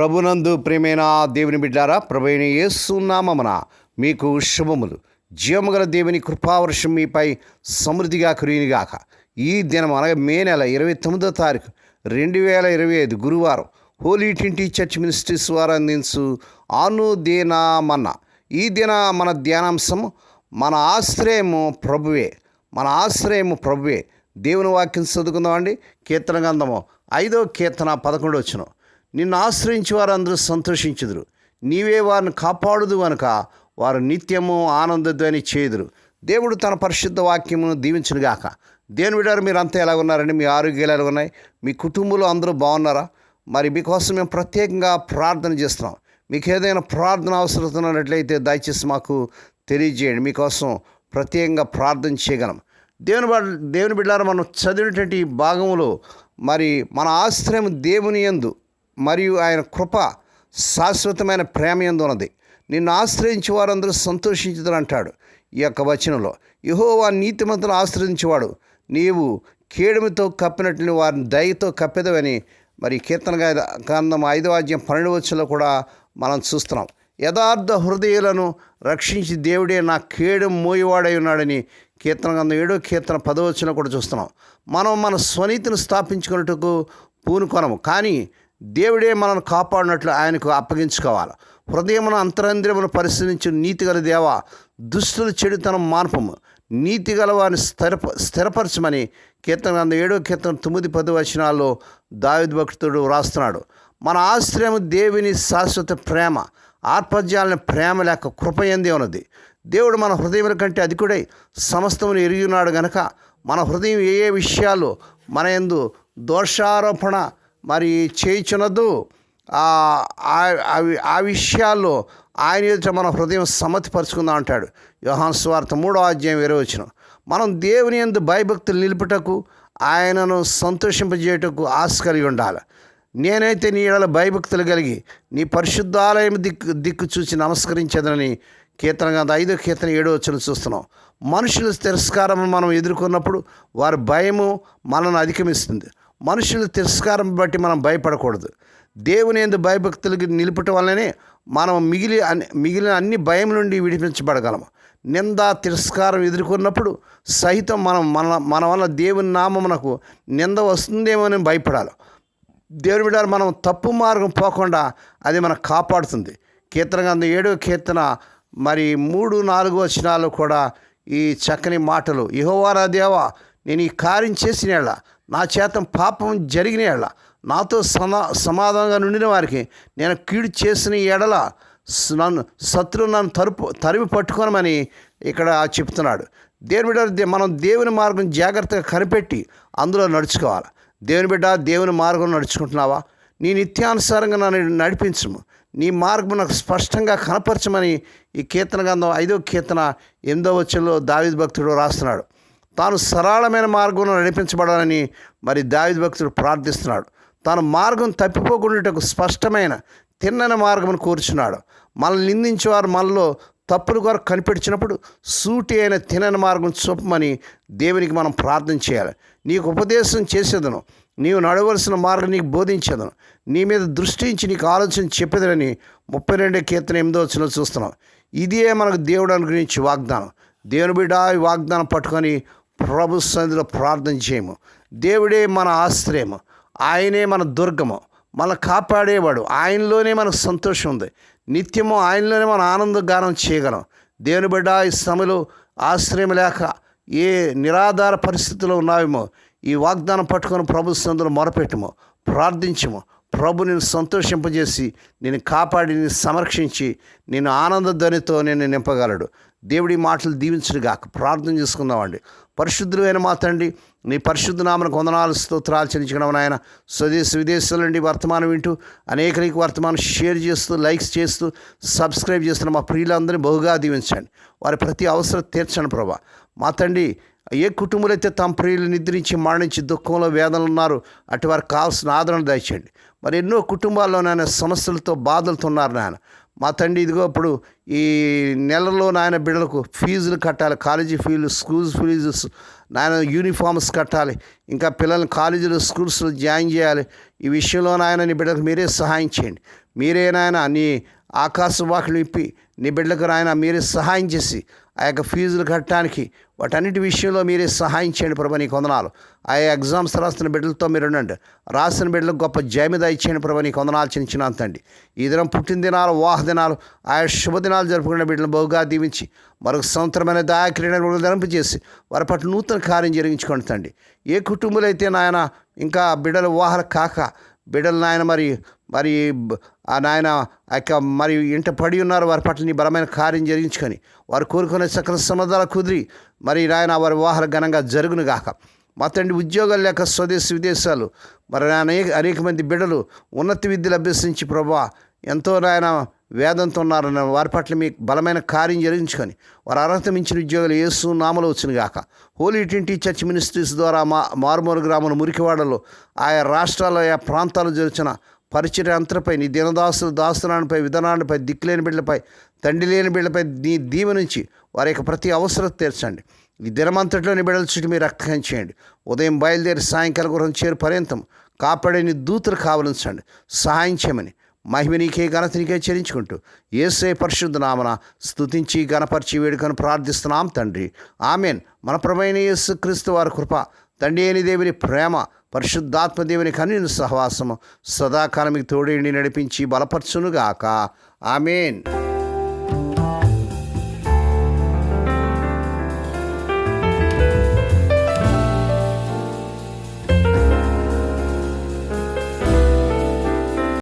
ప్రభునందు ప్రేమైన దేవుని బిడ్డారా ప్రభుని యేసునామమున మీకు శుభములు. జీవముగల దేవుని కృపావర్షం మీపై సమృద్ధిగా కురియునిగాక ఈ దినం అనగా మే నెల ఇరవై తొమ్మిదో తారీఖు రెండు వేల ఇరవై ఐదు గురువారం హోలీ ట్వంటీ చర్చ్ మినిస్ట్రీస్ వారు అందించు అనుదేనామన్న. ఈ దిన మన ధ్యానాంశము మన ఆశ్రయము ప్రభువే మన ఆశ్రయము ప్రభువే. దేవుని వాక్యం చదువుకుందామండి. కీర్తన గంధము ఐదో కీర్తన పదకొండు వచ్చినాం నిన్ను ఆశ్రయించి వారు అందరూ సంతోషించుదురు. నీవే వారిని కాపాడుదు కనుక వారు నిత్యము ఆనందధ్వని చేయుదురు. దేవుడు తన పరిశుద్ధ వాక్యమును దీవించునుగాక దేని విడారు మీరు అంతా ఎలా ఉన్నారండి? మీ ఆరోగ్యాలు ఎలా ఉన్నాయి? మీ కుటుంబంలో అందరూ బాగున్నారా? మరి మీకోసం మేము ప్రత్యేకంగా ప్రార్థన చేస్తున్నాం. మీకు ఏదైనా ప్రార్థన అవసరం ఉన్నట్లయితే దయచేసి మాకు తెలియజేయండి. మీకోసం ప్రత్యేకంగా ప్రార్థన చేయగలం. దేవుని దేవుని బిడ్డారు మనం చదివినటువంటి భాగంలో మరి మన ఆశ్రయం దేవుని యందు మరియు ఆయన కృప శాశ్వతమైన ప్రేమ ఎందున్నది నిన్ను ఆశ్రయించి వారందరూ సంతోషించుదని అంటాడు ఈ యొక్క వచనంలో. యహోవా నీతిమంతులు ఆశ్రయించేవాడు. నీవు కేడుమితో కప్పినట్లు వారిని దయతో కప్పెదవని మరి కీర్తన గా- గ్రంథం ఐదవ అధ్యాయం పన్నెండు వచ్చలో కూడా మనం చూస్తున్నాం. యథార్థ హృదయాలను రక్షించి దేవుడే నా కేడు మోయవాడై ఉన్నాడని కీర్తన గంధం ఏడో కీర్తన పదవచ్చిన కూడా చూస్తున్నాం. మనం మన స్వనీతిని స్థాపించుకున్నట్టుకు పూనుకొనము. కానీ దేవుడే మనల్ని కాపాడినట్లు ఆయనకు అప్పగించుకోవాలి. హృదయమున అంతరంద్రియమును పరిశీలించి నీతిగల దేవ దుష్టుల చెడుతనం మార్పము. నీతిగల వారిని స్థిరప స్థిరపరచమని కీర్తన గ్రంథం ఏడో కీర్తన తొమ్మిది పది వచనాల్లో దావిద్ భక్తుడు వ్రాస్తున్నాడు. మన ఆశ్రయం దేవుని శాశ్వత ప్రేమ ఆత్మజ్యాలని ప్రేమ లేక కృపయందే ఉన్నది. దేవుడు మన హృదయముల కంటే అధికుడై సమస్తమును ఎరిగినాడు గనక మన హృదయం ఏ ఏ విషయాలు మన యందు దోషారోపణ మరి చేయిచునదు ఆ అవి ఆ విషయాల్లో ఆయన ఎదుట మన హృదయం సమ్మతిపరుచుకుందాం అంటాడు. యోహాన్ స్వార్థ మూడో అధ్యాయం విరవచ్చును మనం దేవుని యందు భయభక్తులు నిలుపుటకు ఆయనను సంతోషింపజేయటకు ఆశ కలిగి ఉండాలి. నేనైతే నీ ఇళ్ళ భయభక్తులు కలిగి నీ పరిశుద్ధాలయం దిక్కు దిక్కు చూసి నమస్కరించదని కీర్తన కాదు ఐదో కీర్తన ఏడో వచ్చిన చూస్తున్నాం. మనుషుల తిరస్కారం మనం ఎదుర్కొన్నప్పుడు వారి భయము మనల్ని అధిగమిస్తుంది. మనుషుల తిరస్కారం బట్టి మనం భయపడకూడదు. దేవుని ఎందు భయభక్తులకి నిలుపుట వల్లనే మనం మిగిలి అన్ని మిగిలిన అన్ని భయం నుండి విడిపించబడగలము. నింద తిరస్కారం ఎదుర్కొన్నప్పుడు సహితం మనం మన మన వల్ల దేవుని నామమునకు నింద వస్తుందేమో అని భయపడాలి. దేవుని బిడ్డలు మనం తప్పు మార్గం పోకుండా అది మనం కాపాడుతుంది. కీర్తన గ్రంథం ఏడో కీర్తన మరి మూడు నాలుగు వచనాలు కూడా ఈ చక్కని మాటలు యహోవారా దేవా నేను ఈ కార్యం చేసిన ఎడల నా చేతం పాపం జరిగిన ఎడల నాతో సమా సమాధానంగా నుండిన వారికి నేను కీడు చేసిన ఎడల నన్ను శత్రువు నన్ను తరుపు తరిమి పట్టుకోనమని ఇక్కడ చెప్తున్నాడు. దేవుని బిడ్డ మనం దేవుని మార్గం జాగ్రత్తగా కనిపెట్టి అందులో నడుచుకోవాలి. దేవుని బిడ్డ దేవుని మార్గం నడుచుకుంటున్నావా? నీ నిత్యానుసారంగా నన్ను నడిపించము. నీ మార్గం నాకు స్పష్టంగా కనపరచమని ఈ కీర్తన గంధం ఐదో కీర్తన ఎనిమిదో వచ్చంలో దావిద్ భక్తుడు రాస్తున్నాడు. తాను సరళమైన మార్గంలో నడిపించబడాలని మరి దావిద్ భక్తుడు ప్రార్థిస్తున్నాడు. తాను మార్గం తప్పిపోకుండాటకు స్పష్టమైన తిన్నని మార్గం కోరుచున్నాడు. మనల్ని నిందించేవారు మనలో తప్పులు కొరకు కనిపెట్టినప్పుడు సూటి అయిన తినని మార్గం చూపమని దేవునికి మనం ప్రార్థన చేయాలి. నీకు ఉపదేశం చేసేదను. నీవు నడవలసిన మార్గం నీకు బోధించేదను. నీ మీద దృష్టించి నీకు ఆలోచన చెప్పేదని ముప్పై రెండు కీర్తన ఎనిమిదో వచ్చిన చూస్తున్నాం. ఇదే మనకు దేవుడు అనుగ్రహించి వాగ్దానం. దేవుని బిడ్డ ఈ వాగ్దానం పట్టుకొని ప్రభు సన్నిధిలో ప్రార్థన చేయము. దేవుడే మన ఆశ్రయము. ఆయనే మన దుర్గము. మన కాపాడేవాడు. ఆయనలోనే మనకు సంతోషం ఉంది. నిత్యము ఆయనలోనే మన ఆనందగానం చేయగలం. దేవుని బిడ్డ ఈ సమయంలో ఆశ్రయం లేక ఏ నిరాధార పరిస్థితులు ఉన్నావేమో ఈ వాగ్దానం పట్టుకొని ప్రభు సందులో మొరపెట్టము. ప్రార్థించము. ప్రభు నేను సంతోషింపజేసి నేను కాపాడి నేను సంరక్షించి నేను ఆనంద ధ్వనితో నేను నింపగలడు. దేవుడి మాటలు దీవించుడుగాక ప్రార్థన చేసుకుందామండి. పరిశుద్ధులైన మా తండ్రి నీ పరిశుద్ధ నామను వందనాలు స్తోత్రాలు చెల్లించడం నాయన స్వదేశ విదేశాల నుండి వర్తమానం వింటూ అనేకరికి వర్తమానం షేర్ చేస్తూ లైక్స్ చేస్తూ సబ్స్క్రైబ్ చేస్తున్న మా ప్రియులందరినీ బహుగా దీవించండి. వారి ప్రతి అవసరం తీర్చండి ప్రభా. మా తండ్రి ఏ కుటుంబంలో అయితే తమ ప్రియులు నిద్రించి మరణించి దుఃఖంలో వేదనలు ఉన్నారు అటు వారికి కావాల్సిన ఆదరణ దయచేయండి. మరి ఎన్నో కుటుంబాల్లో నాయన సమస్యలతో బాధలతో ఉన్నారు నాయన. మా తండ్రి ఇదిగో ఇప్పుడు ఈ నెలలో నాయన బిడ్డలకు ఫీజులు కట్టాలి కాలేజీ ఫీజులు స్కూల్ ఫీజు నాయన యూనిఫామ్స్ కట్టాలి ఇంకా పిల్లల్ని కాలేజీలో స్కూల్స్లో జాయిన్ చేయాలి. ఈ విషయంలో నాయన నీ బిడ్డలకు మీరే సహాయం చేయండి. మీరే నాయన నీ ఆకాశ వాకులు ఇప్పి నీ బిడ్డలకు నాయన మీరే సహాయం చేసి ఆ యొక్క ఫీజులు కట్టడానికి వాటన్నిటి విషయంలో మీరే సహాయం చేయండి ప్రభా నీ కొందనాలు ఆ ఎగ్జామ్స్ రాస్తున్న బిడ్డలతో మీరు ఉండండి. రాసిన బిడ్డలకు గొప్ప జయమిద ఇచ్చేయండి ప్రభా నీ కొందనాలు చిన్న తండ్రి ఈ దినం పుట్టినదినాలు వాహ దినాలు ఆయా శుభదినాలు జరుపుకునే బిడ్డలను బహుగా దీవించి మరొక సంవత్సరమైన దాయక్రీడను ధరింపజేసి వారి పట్ల నూతన కార్యం జరిగించుకొని తండ్రి. ఏ కుటుంబాలు అయితే నాయన ఇంకా బిడ్డల వాహన కాక బిడ్డలు నాయన మరి మరి ఆ నాయన ఆ యొక్క మరి ఇంట పడి ఉన్నారు వారి పట్ల నీ బలమైన కార్యం జరిగించుకొని. వారు కోరుకునే సకల సమాధాలు కుదిరి. మరి నాయన వారి వివాహాలు ఘనంగా జరుగును గాక. మా ఉద్యోగాలు లేక స్వదేశ విదేశాలు. మరి అనేక అనేక మంది బిడ్డలు ఉన్నత విద్యలు అభ్యసించి ప్రభా ఎంతో నాయన వేదంతో ఉన్నారన్న వారి పట్ల మీ బలమైన కార్యం జరిగించుకొని. వారు అర్హత మించిన ఉద్యోగాలు ఏసు నామలు వచ్చిన గాక. హోలీ ట్వంటీ చర్చ్ మినిస్ట్రీస్ ద్వారా మా మారుమూరు గ్రామంలో మురికివాడలో ఆయా రాష్ట్రాల ఆయా ప్రాంతాలు జరుగుతున్న పరిచయ అంతరపై నీ దినదాసులు దాస్తునానిపై విధానాలపై దిక్కులేని బిడ్డలపై తండ్రి లేని బిడ్డలపై నీ దీవ నుంచి వారి యొక్క ప్రతి అవసరం తీర్చండి. ఈ దినమంతటిలోని బిడ్డల చుట్టూ మీరు రక్తకం చేయండి. ఉదయం బయలుదేరి సాయంకాలం గురం చేరు పర్యంతం కాపాడని దూతలు కావలించండి. సహాయం చేయమని మహిమ నీకే ఘనత నీకే చెల్లించుకుంటూ ఏసే పరిశుద్ధ నామన స్థుతించి గణపరిచి వేడుకను ప్రార్థిస్తున్నాం తండ్రి. ఆమెన్. మన ప్రమైన యేసు క్రీస్తు వారి కృప తండ్రి అయిన దేవుని ప్రేమ పరిశుద్ధాత్మ దేవుని కన్నుని సహవాసము సదాకాలం మీకు తోడేండి నడిపించి బలపరచునుగాక. ఆమెన్.